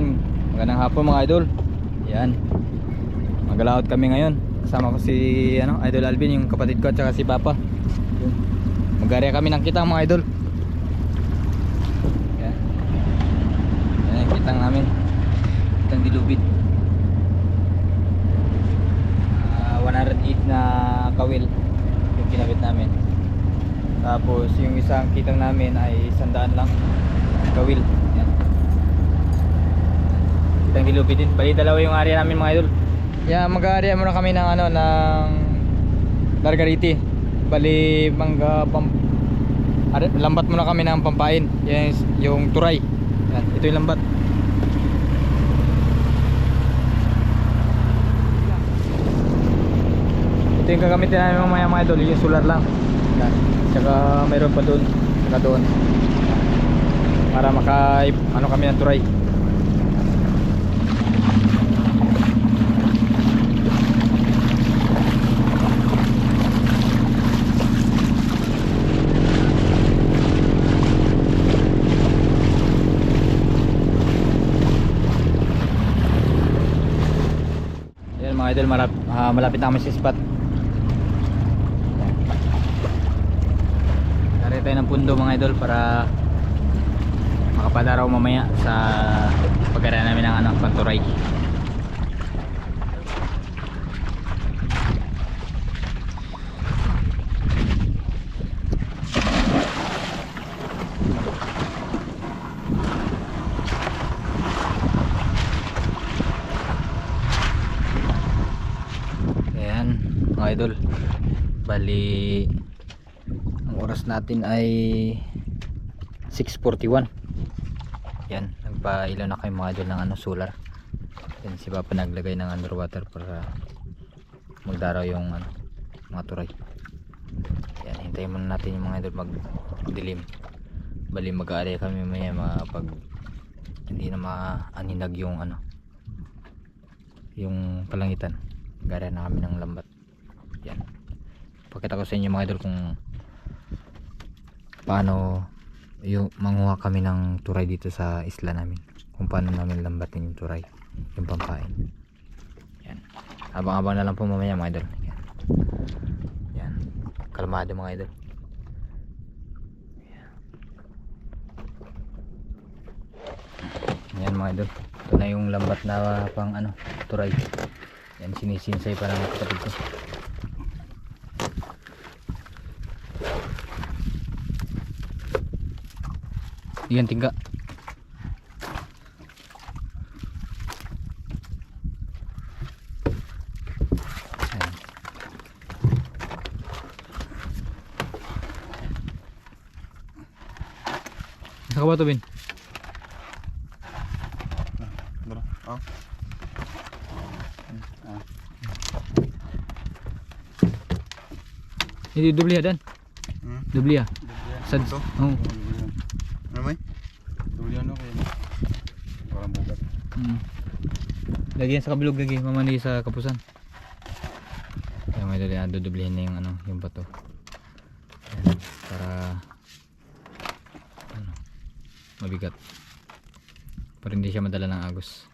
Ayan, magandang hapon mga idol. Ayan. Magalaot kami ngayon. Kasama ko si ano, Idol Alvin, yung kapatid ko at saka si Papa. Yun. Mag-area kami ng kitang mga idol. Ayan. Ayan yung kitang namin. Kitang dilubid. Ah, 108 na kawil yung kinabit namin. Tapos yung isang kitang namin ay sandaan lang kawil. Kitang dilupit din. Bali dalawa yung area namin mga idol. Yeah, mag-area muna kami ng ano ng Margariti. Bali mangga pam lambat muna kami ng pampain. Yan yung turay. Yan, ito yung lambat. Ito yung gagamitin namin mamaya mga idol, yung solar lang. Yan. Tsaka mayroon pa doon, tsaka doon. Para maka ano kami ng turay. Ayan mga idol, malap, ah, malapit na kami sa spot. Dari tayo ng pundo mga idol para makapadaraw mamaya sa pagkara namin ng anak panturay. Ayan, mga idol. Bali ang oras natin ay 6:41. Yan, nagpailaw na kayo mga idol ng ano solar. Yan si Papa naglagay ng underwater para magdaraw yung ano, mga turay. Yan, hintayin muna natin yung mga idol magdilim. Bali mag-aari kami maya mga pag hindi na maaninag yung ano yung palangitan gara na kami ng lambat yan pakita ko sa inyo mga idol kung paano yung manguha kami ng turay dito sa isla namin. Kung paano namin lambatin yung turay yung pampain. Yan. Abang abang na lang po mamaya mga idol. Yan. Yan. Kalmado mga idol. Yan mga idol. Ito na yung lambat na pang ano turay. Yan sinisinsay pa ng kapatid ko yan tingga Ayan. Saan ka ba ito, Bin? Bro, oh. Hindi, dubliha dan. Hmm. Dubliha. Sad. Ito? Oh. Ano may? Tuloy ano kayo? Parang bugat. Mm. Lagi yan sa kabilog lagi, mamani sa kapusan. Kaya may dali, ah, dudublihin na yung ano, yung bato. Ayan, para ano, mabigat. Para hindi siya madala ng agos.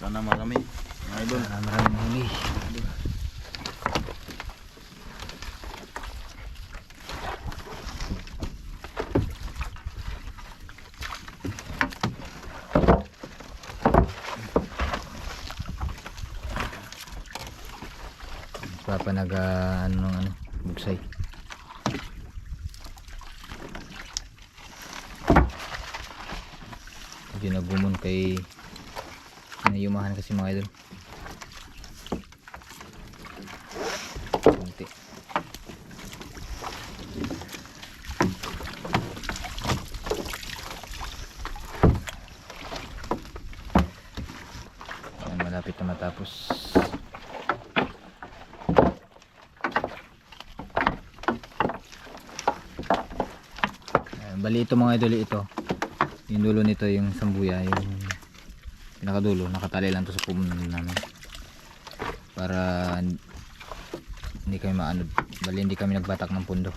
Sana marami. Mga idol. Ah, maraming huli. Papa nag ah, ano ng ano, bugsay. Hindi nagumon kay Nayumahan kasi mga idol. Kunti. Ayan, malapit na matapos. Bali ito mga idol ito. Yung dulo nito yung sambuya, yung pinakadulo, nakatali lang to sa puno namin. Para hindi kami maano, bali hindi kami nagbatak ng pundo.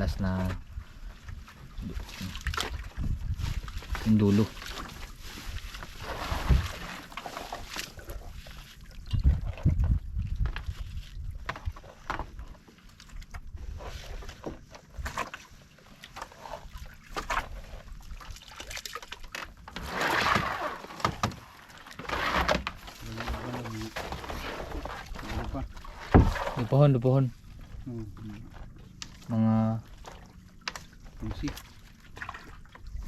Panlas na yung dulo. Ano? Lupuhon, lupuhon. Hmm. Mga Trisi.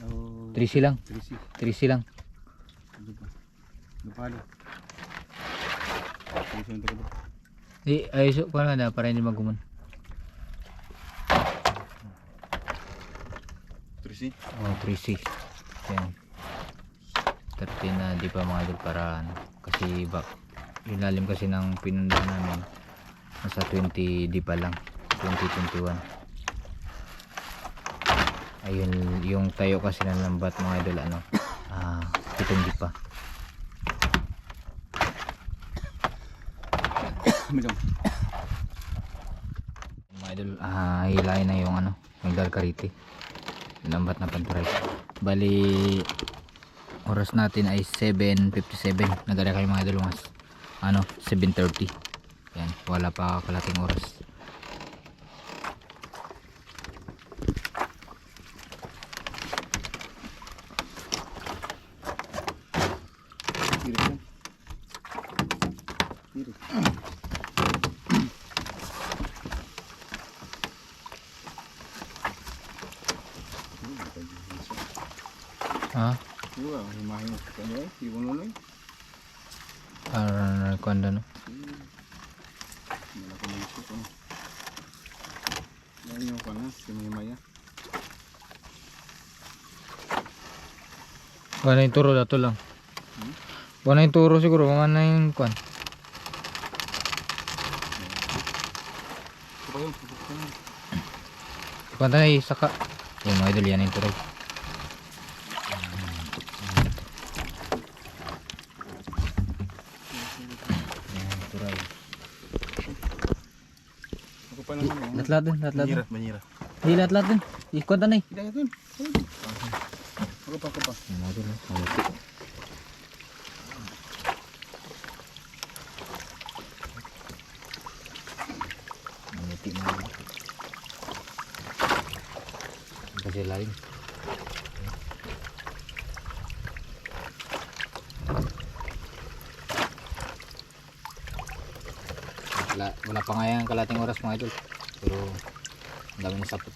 Oh, 3C lang. Trisi. 3C lang. Ano pa? Lupalo. Ang taga Di, ayos para na para hindi maguman. Trisi. Oh, 3C. Yan. 13 na di pa mga idol para ano, kasi bak yung lalim kasi ng pinundahan namin nasa 20 di pa lang 2021 ayun yung tayo kasi ng lambat mga idol ano ah 7 di pa. Mga idol ah hilahin na yung ano yung dalkarite yung lambat na panturay bali oras natin ay 7.57 nagala kayo mga idol mas ano 7.30 yan wala pa kalating oras ha Iya, himahin ko ano eh, ibon mo eh. para kuanda no Malaki na ito ko. Yan yung kana, simimaya. wala yung turo dato lang Hmm? wala yung turo siguro mga na yung yun. kwanta na saka yung mga idol yan yung turo pa naman. oh. lahat-lahat din lahat-lahat din Banyira, banyira. Di lahat-lahat din. Ikwanta na eh. Hindi ito. Ako pa, ako pa. Mga idol, oh. Mamuti. Mamuti na yun. Kasi lalim. Wala, pa nga yan kalating oras mga idol. Pero ang dami na sapot.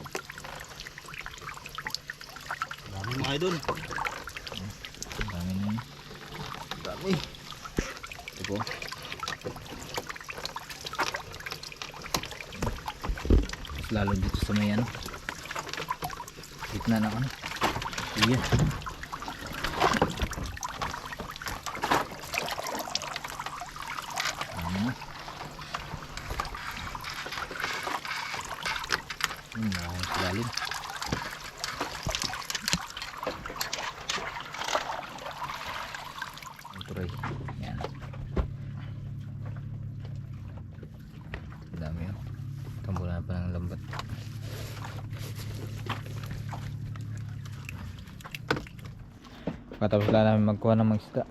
Dami mga idol. Ang dami na yun. Dami. Ito po. Mas lalo dito sa may ano. Gitna ng ano. Iya. Dami na. Hmm, maraming sa lalim. Tuloy. Yan. Dami yun. Tambulan pa ng lambat. Patapos lang namin magkuha ng isda.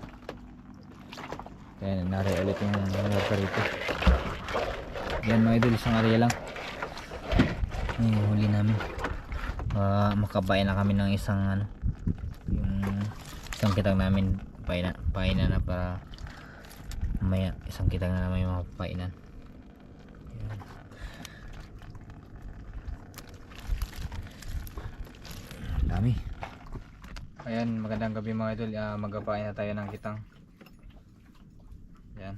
Kaya nari ulit yung mga rito. Yan mga idol, isang area lang. Yan yung huli namin. Ah, makabayan na kami ng isang ano, yung isang kitang namin painan, painan na para maya isang kita na naman yung mga painan Ayan. dami. Ayan magandang gabi mga idol. Ah, uh, magpapain na tayo ng kitang. Ayan.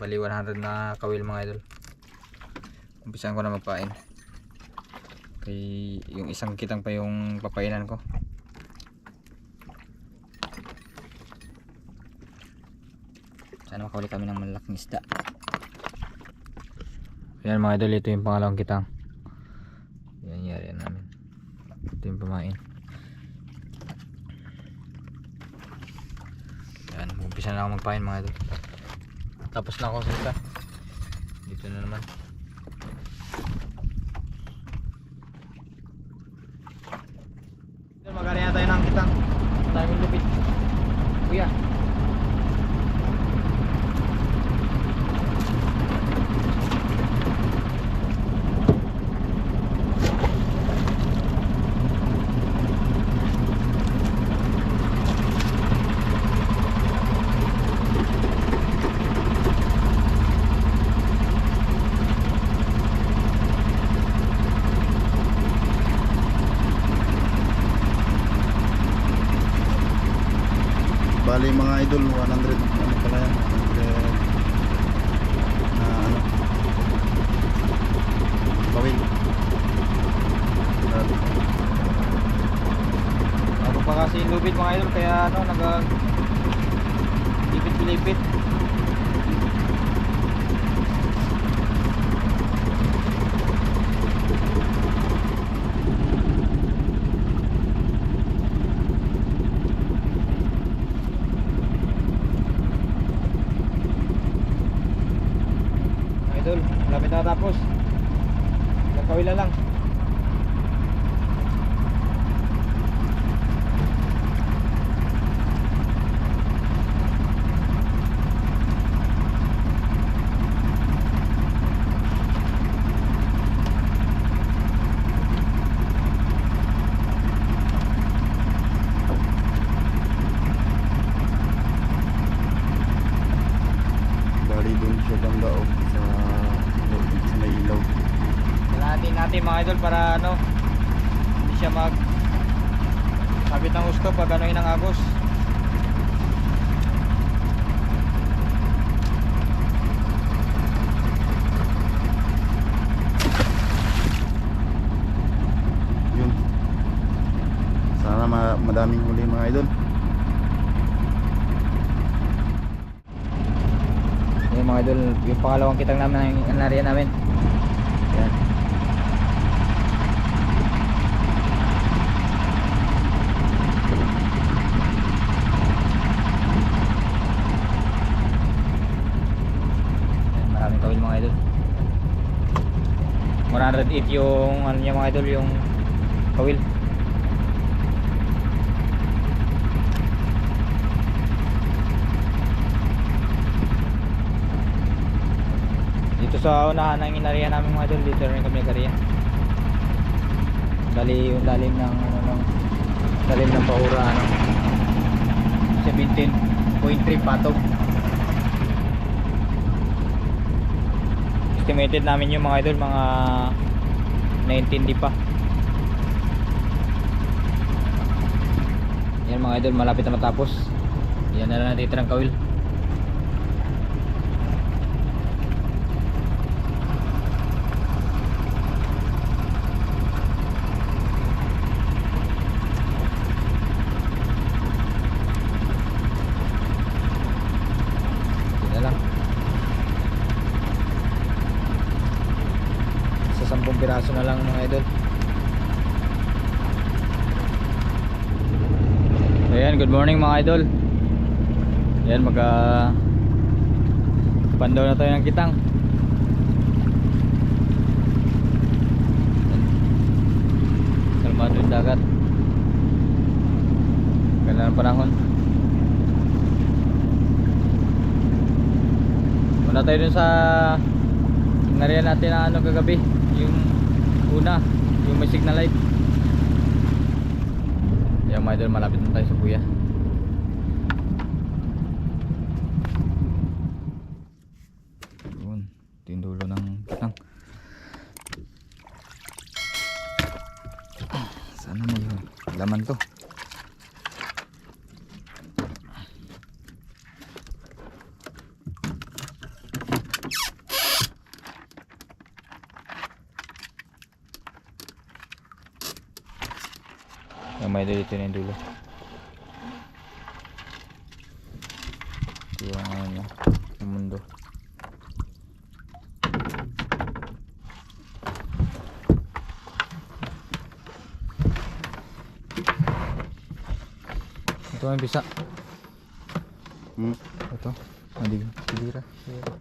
Bali 100 na kawil mga idol. Umpisan ko na magpain kay yung isang kitang pa yung papainan ko sana makahuli kami ng malaking isda Ayan mga idol, ito yung pangalawang kitang. Yan, yari namin. Ito yung pamain. Yan, umpisa na ako magpain mga idol. Tapos na ako sa. Dito na naman. Magkari na tayo ng kitang. Tayo yung lupit. Kuya. Bali mga idol, 100 ano pala yan? 100 na ano? Bawil. Grabe. Ako pa kasi yung lubid mga idol kaya ano nag lipit-lipit. Idol, malapit na tapos. Nagkawila lang. Bali dun siya banda o sa, sa may ilaw. Kailangan natin mga idol para ano hindi siya mag sabit ng gusto pag ano ng agos. Yun. Sana ma madaming huli mga idol. Yung mga idol, yung pangalawang kitang namin ang nariyan namin. Yan. Yan, Maraming kawil mga idol. 108 yung ano niya mga idol, yung kawil. Dito sa unahan ng inariya namin mga idol, dito rin kami nagariya. Dali yung lalim ng ano ng lalim ng paura ano 17.3 patong. Estimated namin yung mga idol mga 19 di pa. Yan mga idol, malapit na matapos. Yan na lang natitirang kawil. Yun na lang. Sa sampung piraso na lang mga idol. Ayan, good morning mga idol. Ayan, magka pandaw na tayo ng kitang. Kalmado yung dagat. Ganda panahon. Wala tayo dun sa nariyan natin na ano kagabi yung una yung may signal light. Yan mga idol malapit na tayo sa kuya yun tindulo ng pitang ah, sana may laman to. Yung dulo. Ito yung ano, yung mundo. Ito may bisa. Hmm. Ito. Madi. Silira. Silira.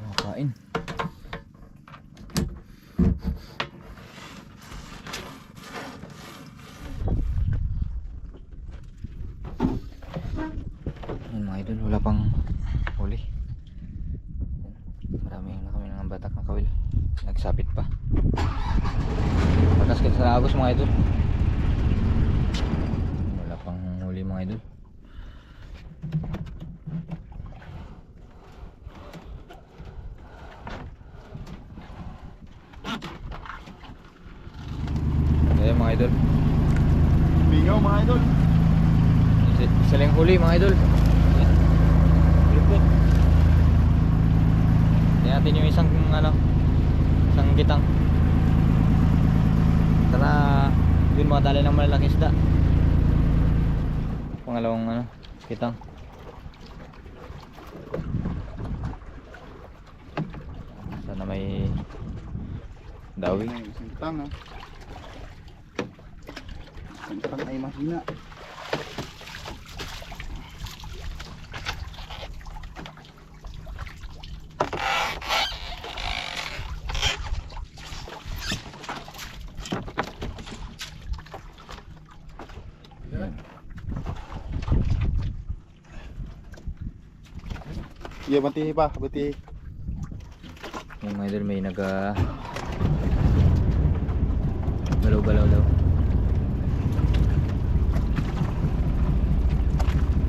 Ano kain? Yan mga idol, wala pang huli. Yan. Marami na kami ng batak na kawil. Nagsapit pa. Patas kita sa agos mga idol. Wala pang huli mga idol. Ayan mga idol. Bingaw mga idol. Isa- Isa lang yung huli mga idol. Lupot. Tingnan natin yung isang ano, isang kitang. Tara, yun mga dali ng malalaking isda. Pangalawang ano, kitang. Sana may dawi. Isang tang ha. Isang tang ay mahina. Iya, batihi pa, batihi. Yung mga idol may naga galaw-galaw daw.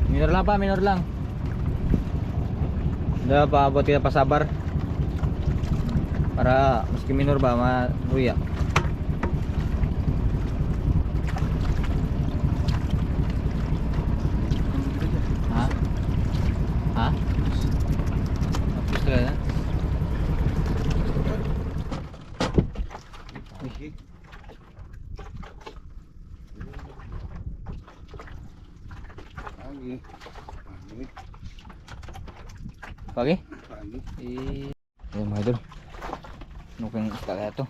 Minor lang pa, minor lang. Hindi pa abot kita pasabar. Para maski minor ba maruya. Ha? Ha? Tapos talaga. Uy. Pagi. Pagi. Pagi? Pagi. Eh, Ayan mga idol. Ano kang isda kaya to?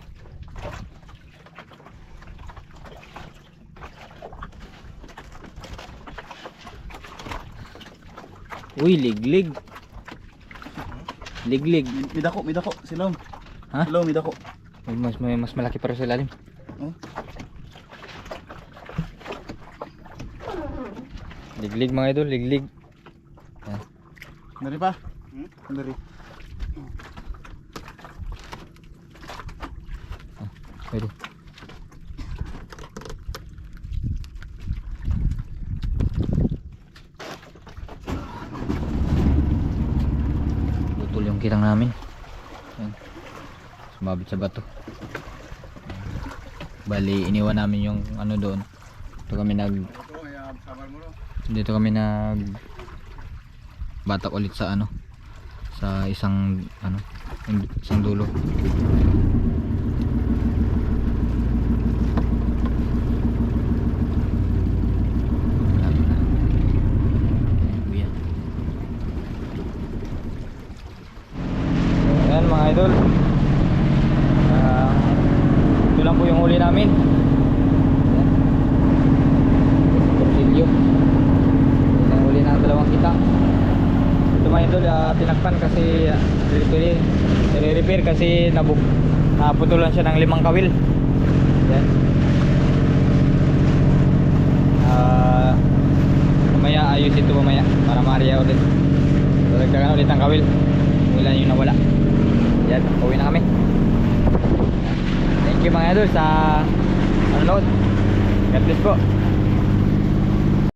Uy, liglig. Liglig. Mid- Midako, midako, silom. Ha? Silom, midako. Uy, mas, may, mas malaki para sa ilalim. Oh. Liglig mga idol, liglig. Dari pa? Hmm? Dari. Yung kitang namin. Ayan. Sumabit sa bato. Bali, iniwan namin yung ano doon. Dito kami nag dito kami nag batak ulit sa ano sa isang ano isang dulo Malapit na. Ayan, kuya. Ayan mga idol Ah, ito lang po yung huli namin. Torsilyo ang huli ng dalawang kita. Ito mga ah, tinakpan kasi uh, repair kasi nabuk naputulan siya ng limang kawil. Yan. Ah, mamaya ayos ito mamaya para maariya ulit. So, dagdagan ulit ang kawil. Ilan yung nawala. Yan, uwi na kami. You mga idol sa ano God bless po.